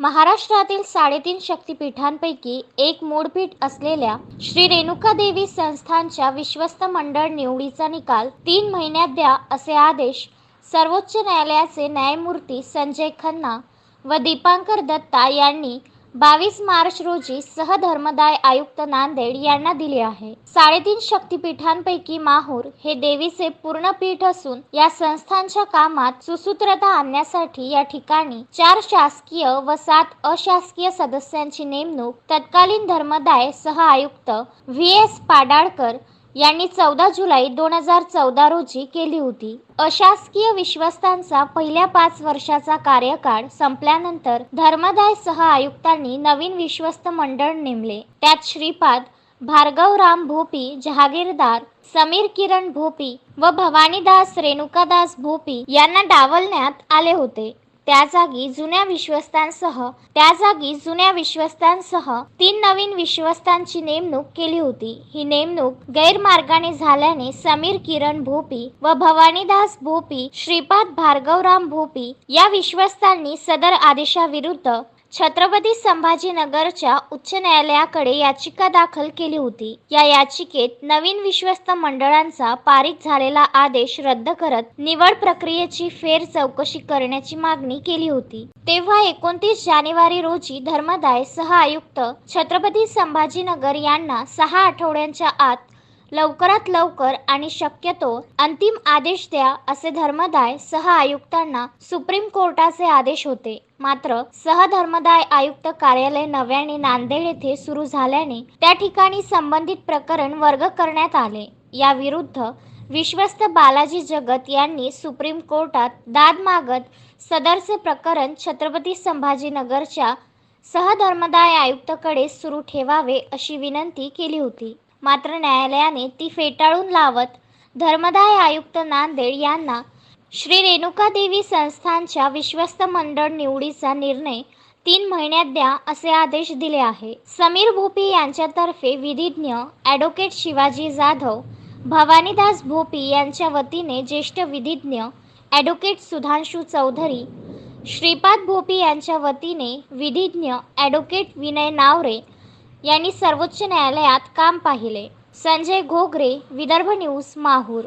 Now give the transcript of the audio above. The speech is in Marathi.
महाराष्ट्रातील साडेतीन शक्तिपीठांपैकी एक मूळपीठ असलेल्या श्री रेणुका देवी संस्थानच्या विश्वस्त मंडळ निवडीचा निकाल तीन महिन्यात द्या असे आदेश सर्वोच्च न्यायालयाचे न्यायमूर्ती संजय खन्ना व दीपांकर दत्ता यांनी बावीस मार्च रोजी सहधर्मदाय आयुक्त नांदेड यांना दिले आहे. साडेतीन शक्तिपीठांपैकी माहूर हे देवीचे पूर्ण पीठ असून या संस्थांच्या कामात सुसूत्रता आणण्यासाठी या ठिकाणी चार शासकीय व सात अशासकीय सदस्यांची नेमणूक तत्कालीन धर्मदाय सह आयुक्त व्ही एस पाडाळकर यांनी चौदा जुलै दोन हजार चौदा रोजी केली होती. अशासकीय विश्वस्तांचा पहिल्या पाच वर्षाचा कार्यकाळ संपल्यानंतर धर्मदाय सह आयुक्तांनी नवीन विश्वस्त मंडळ नेमले. त्यात श्रीपाद भार्गवराम भोपी जहागीरदार समीर किरण भोपी व भवानीदास रेणुकादास भोपी यांना डावलण्यात आले होते. त्या जागी जुन्या विश्वस्तांसह त्या जागी जुन्या विश्वस्तांसह तीन नवीन विश्वस्तांची नेमणूक केली होती. ही नेमणूक गैरमार्गाने झाल्याने समीर किरण भोपी व भवानीदास भोपी श्रीपाद भार्गवराम भोपी या विश्वस्तांनी सदर आदेशाविरुद्ध छत्रपती संभाजीनगरच्या उच्च न्यायालयाकडे याचिका दाखल केली होती. या याचिकेत नवीन विश्वस्त मंडळांचा पारित झालेला आदेश रद्द करत निवड प्रक्रियेची फेर चौकशी करण्याची मागणी केली होती. तेव्हा एकोणतीस जानेवारी रोजी धर्मदाय सह आयुक्त छत्रपती संभाजीनगर यांना सहा आठवड्यांच्या आत लवकरात लवकर आणि शक्यतो अंतिम आदेश द्या असे धर्मदाय सह आयुक्तांना सुप्रीम कोर्टाचे आदेश होते. मात्र सहधर्मदाय आयुक्त कार्यालय नव्याने नांदेड येथे सुरू झाल्याने त्या ठिकाणी संबंधित प्रकरण वर्ग करण्यात आले. या विरुद्ध विश्वस्त बालाजी जगत यांनी सुप्रीम कोर्टात दाद मागत सदरचे प्रकरण छत्रपती संभाजीनगरच्या सहधर्मदाय आयुक्तकडे सुरू ठेवावे अशी विनंती केली होती. मात्र न्यायालयाने ती फेटाळून लावत धर्मदाय आयुक्त नांदेड यांना श्री रेणुका देवी संस्थानच्या विश्वस्त मंडळ निवडीचा निर्णय तीन महिन्यात द्या असे आदेश दिले आहे. समीर भोपी यांच्यातर्फे विधिज्ञ ॲडव्होकेट शिवाजी जाधव भवानीदास भोपी यांच्या वतीने ज्येष्ठ विधिज्ञ ॲडव्होकेट सुधांशू चौधरी श्रीपाद भोपी यांच्या वतीने विधिज्ञ ॲडव्होकेट विनय नावरे यांनी सर्वोच्च न्यायालयात काम पाहिले. संजय घोगरे विदर्भ न्यूज माहूर.